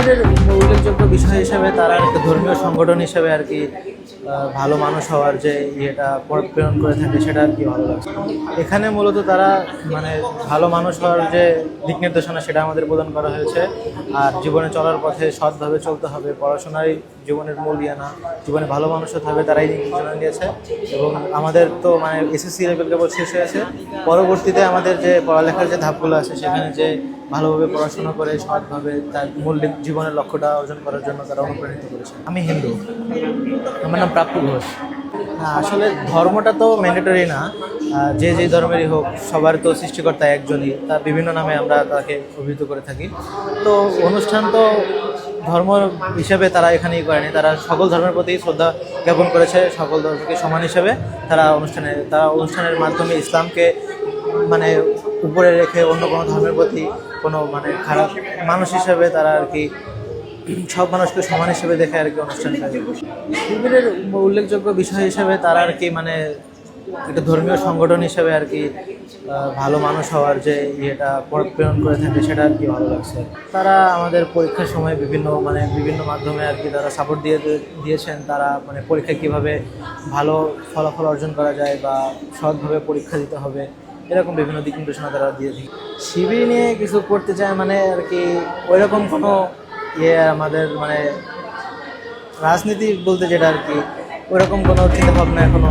শিবিরের উল্লেখযোগ্য বিষয় হিসেবে তারা একটা ধর্মীয় সংগঠন হিসেবে আর কি ভালো মানুষ হওয়ার যে ইয়েটা প্রেরণ করে থাকে সেটা আর কি ভালো লাগছে। এখানে মূলত তারা মানে ভালো মানুষ হওয়ার যে দিক নির্দেশনা সেটা আমাদের প্রদান করা হয়েছে। আর জীবনে চলার পথে সৎভাবে চলতে হবে পড়াশোনায় জীবনের মূল ইয়ে না। জীবনে ভালো মানুষ হতে হবে তারাই নির্দেশনা দিয়েছে। এবং আমাদের তো মানে এসএসসি লেভেল কেবল শেষ হয়েছে পরবর্তীতে আমাদের যে পড়ালেখার যে ধাপগুলো আছে সেখানে যে ভালোভাবে পড়াশোনা করে সৎভাবে তার মৌলিক জীবনের লক্ষ্যটা অর্জন করার জন্য তারা অনুপ্রাণিত করেছে। আমি হিন্দু। আমার নাম প্রাপ্য ঘোষ। না আসলে ধর্মটা তো ম্যান্ডেটরি না। যে যে ধর্মেরই হোক সবার তো সৃষ্টিকর্তা একজনই। তা বিভিন্ন নামে আমরা তাকে অভিহিত করে থাকি। তো অনুষ্ঠান তো ধর্ম হিসেবে তারা এখানেই করেনি। তারা সকল ধর্মের প্রতি শ্রদ্ধা জ্ঞাপন করেছে। সকল ধর্মকে সমান হিসেবে তারা অনুষ্ঠানে তারা অনুষ্ঠানের মাধ্যমে ইসলামকে মানে উপরে রেখে অন্য কোনো ধর্মের প্রতি কোনো মানে খারাপ মানুষ হিসেবে তারা আর কি সব মানুষকে সমান হিসেবে দেখে আর কি অনুষ্ঠান শিবিরের উল্লেখযোগ্য বিষয় হিসেবে তারা আর কি মানে একটা ধর্মীয় সংগঠন হিসেবে আর কি ভালো মানুষ হওয়ার যে ইয়েটা প্রেরণ করে থাকে সেটা আর কি ভালো লাগছে। তারা আমাদের পরীক্ষার সময় বিভিন্ন মানে বিভিন্ন মাধ্যমে আর কি তারা সাপোর্ট দিয়ে দিয়েছেন। তারা মানে পরীক্ষায় কীভাবে ভালো ফলাফল অর্জন করা যায় বা সৎভাবে পরীক্ষা দিতে হবে। এরকম বিভিন্ন দিক নির্দেশনা তারা দিয়ে থাকে। শিবির নিয়ে কিছু করতে চায় মানে আর কি ওইরকম কোনো ইয়ে আমাদের মানে রাজনীতি বলতে যেটা আর কি, ওইরকম কোনো চিন্তা ভাবনা এখনও